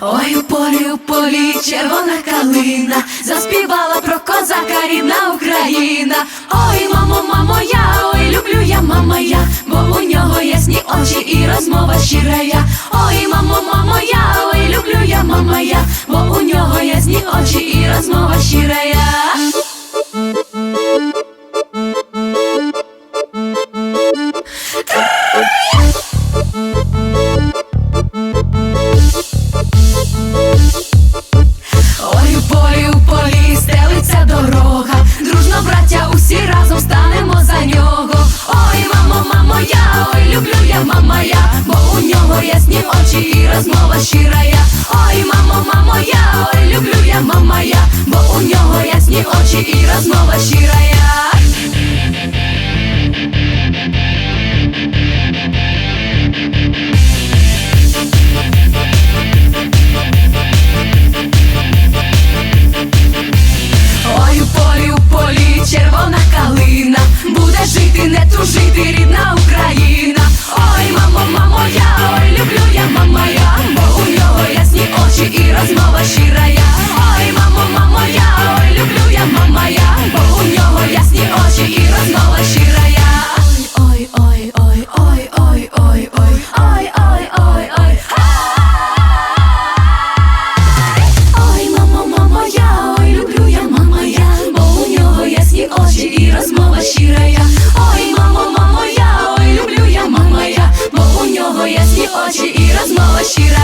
Ой, у полі, у полі червона калина заспівала про козака рідна Україна. Ой, мамо, мамо, я, ой, люблю я, мама я, бо у нього ясні очі і розмова щира я. Ой, мамо, мамо, я, ой, люблю я, мама я, бо у нього ясні очі і розмова щирая. Ой, у полі, у полі стелиться дорога, дружно, браття, усі разом станемо за нього. Ой, мамо, мамо, я, ой, люблю я, мама, я, бо у нього ясні очі і розмова щирая. Ой, мамо, мамо, я, ой, люблю. ой, ой, ой, ой, ой, ой, ой. Ой, мамо, мамо, я, ой, люблю я, мама, я, бо у нього ясні очі і розмова щира. Ой, мамо, мамо, я, ой, люблю я, мама, бо у нього ясні очі і розмова щира.